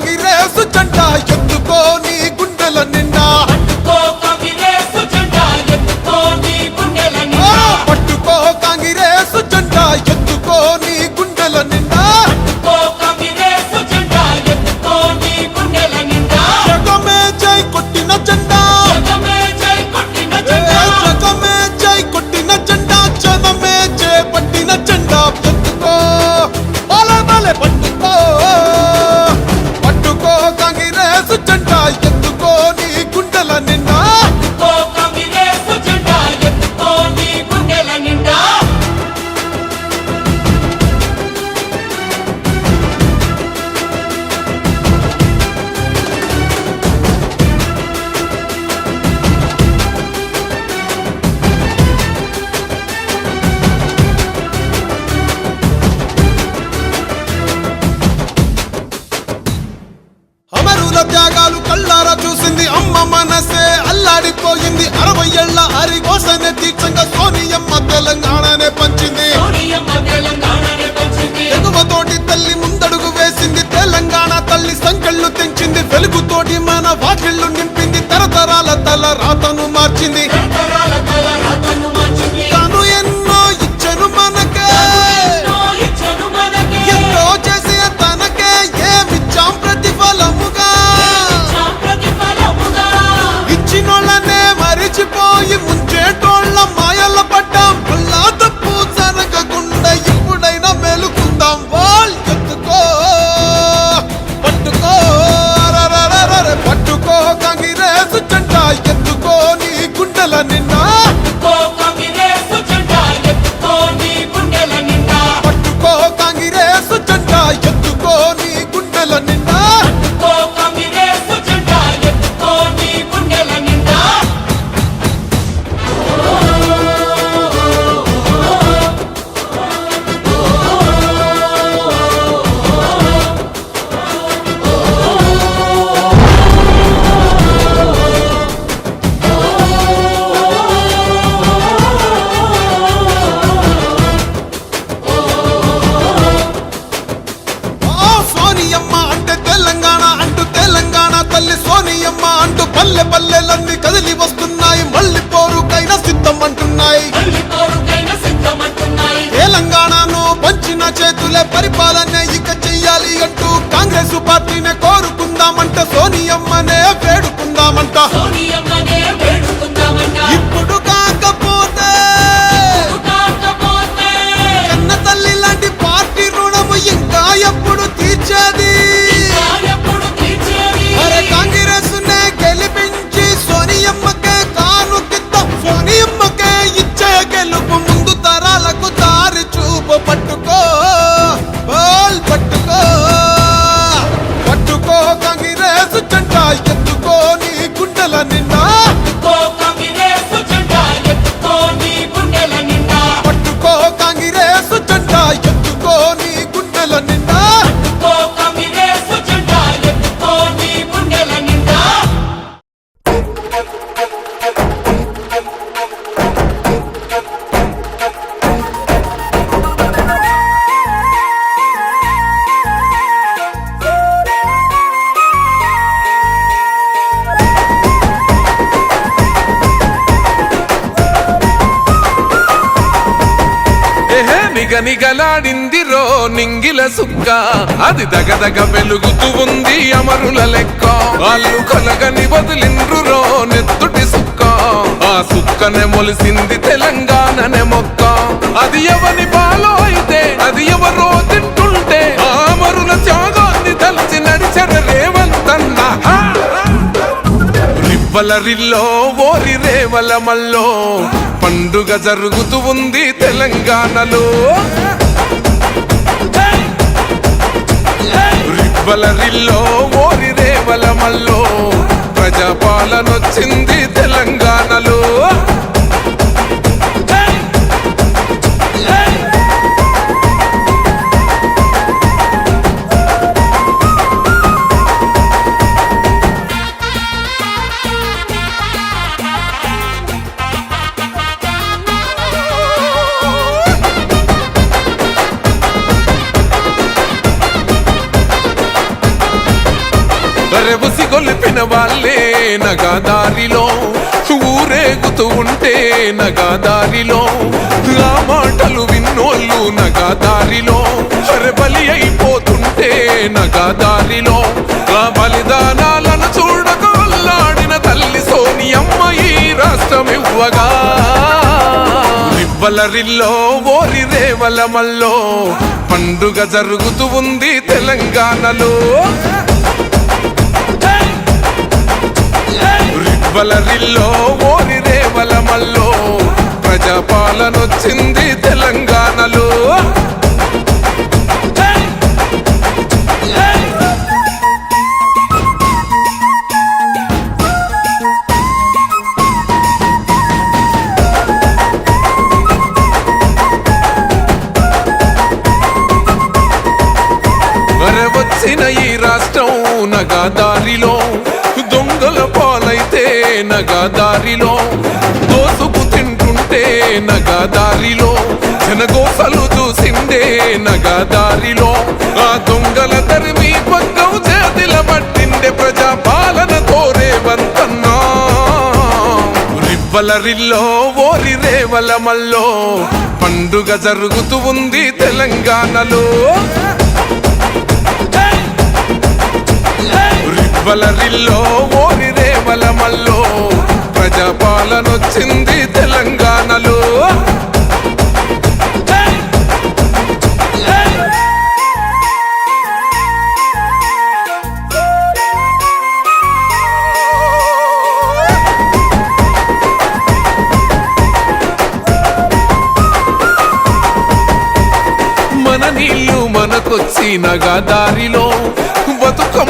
Aguirre. ஆ! తోటి మన వాకిళ్ళు నింపింది తరతరాల తల రాతను మార్చింది. రేసు చండా ఎత్తుకోని పల్లె పల్లెలన్నీ కదిలి వస్తున్నాయి. మళ్ళీ పోరుకైనా సిద్ధం అంటున్నాయి. తెలంగాణను పంచిన చేతులే పరిపాలన ఇక చెయ్యాలి అంటూ కాంగ్రెస్ పార్టీనే కోరుకుందామంటే సోనియమ్మనే ఎందిరో నింగిల సుక్క. అది దగదగ వెలుగుతూ ఉంది అమరుల లెక్క. వాళ్ళు కలగని వదిలిండ్రురో నెత్తుటి సుక్క. ఆ సుక్కనే మొలిసింది తెలంగాణనే మొక్క. అది ఎవని పాలో అయితే అది ఎవరో తింటుంటే ఆ అమరుల త్యాగాన్ని తలచి నడిచర రేవంతన్నా. రివ్వలరిల్లో ఓరి రేవల మల్లో పండుగ జరుగుతూ ఉంది తెలంగాణలో. రేవల రిల్లో మోరి రేవల మల్లో ప్రజాపాలనొచ్చింది అరెబుసి గొలిపిన వాళ్ళే నగాదారిలో. ఊరేగుతూ ఉంటే నగాదారిలో. ఆ మాటలు విన్నోళ్ళు నగాదారిలో. అరె బలి అయిపోతుంటే నగాదారిలో. ఆ బలిదానాలను చూడగొల్లాడిన తల్లి సోనియమ్మ ఈ రాష్ట్రం ఇవ్వగా వలరిల్లో ఓరి రేవలమల్లో పండుగ జరుగుతూ ఉంది తెలంగాణలో. రివ్వలరిల్లో ఓరి రేవలమల్లో ప్రజాపాలనొచ్చింది తెలంగాణలో. వచ్చిన ఈ రాష్ట్రం నగాదారిలో. దొంగల పాలైతే దారిలో దోసుకు తింటుంటే నగాదారిలో జనగోసలు చూసిందే నగాదారిలో. ఆ దొంగల తరిమి పక్కం చేతిల పట్టిండే ప్రజా పాలన కోరేవంతన్నా రివ్వలరిల్లో ఓరి రేవలమల్లో పండుగ జరుగుతూ ఉంది తెలంగాణలో. రివ్వలరిల్లో ఓరి రేవలమల్లో ప్రజాపాలనొచ్చింది తెలంగాణలో. మన నీళ్ళు మనకొచ్చి దారిలో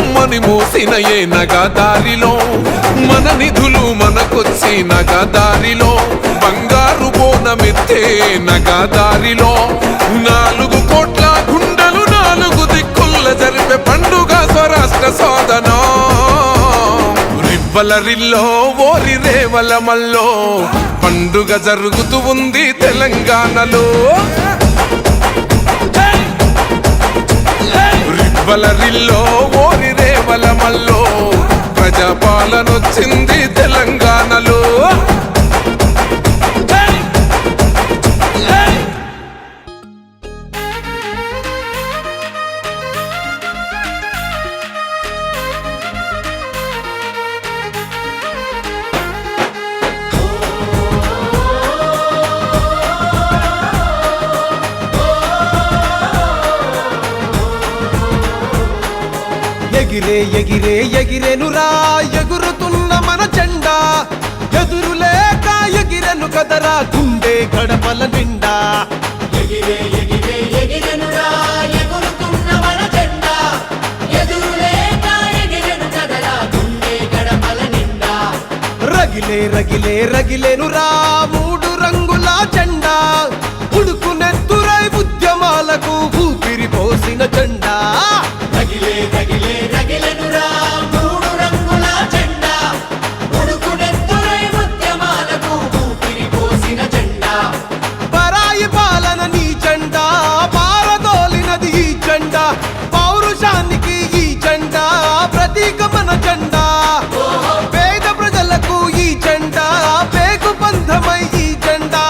బతుకమ్మని మోసిన ఏ నగాదారిలో? మన నిధులు మనకొచ్చి నగాదారిలో బంగారు బోనమెత్తే నగాదారిలో. నాలుగు కోట్ల గుండెలు నాలుగు దిక్కుల జరిపే పండుగ స్వరాష్ట్ర సాధన. రివ్వలరిల్లో ఓరి రేవలమల్లో పండుగ జరుగుతూ ఉంది తెలంగాణలో. రివ్వలరిల్లో ఓరి రేవలమల్లో. ప్రజాపాలనొచ్చింది తెలంగాణలో. ఎగిరే ఎగిరే ఎగిరెనురా ఎగురుతున్న మన జెండా. ఎదురు లేక ఎగిరెను కదరా గుండె గడపల నిండా. ఎగిరే ఎగిరే ఎగిరెనురా ఎగురుతున్న మన జెండా. ఎదురులేక ఎగిరెను కదరా గుండె గడపల నిండా. రగిలే రగిలే రగిలేనురా మూడు రంగుల జెండా. ఉడుకునెత్తురై ఉద్యమాలకు ఊపిరి పోసిన జెండా. తగిలే తగిలే మన జెండా. పేద ప్రజలకు ఈ జెండా పేకు బంధమై ఈ జెండా.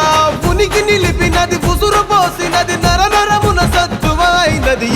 ఉనికి నిలిపినది ఉసురు పోసినది నర నరమున సత్తువైనది.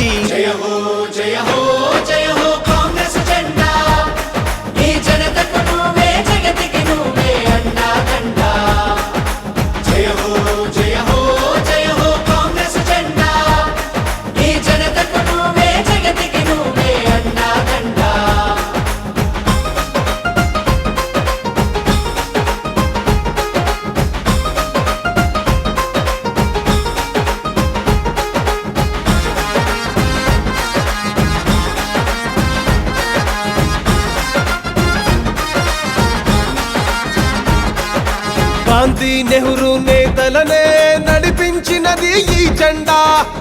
గాంధీ నెహ్రూ నేతలనే నడిపించినది ఈ జెండా.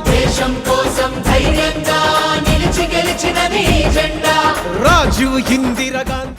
దేశం కోసం ధైర్యంగా నిలిచి గెలిచినది ఈ జెండా. రాజీవ్ ఇందిరా గాంధీ.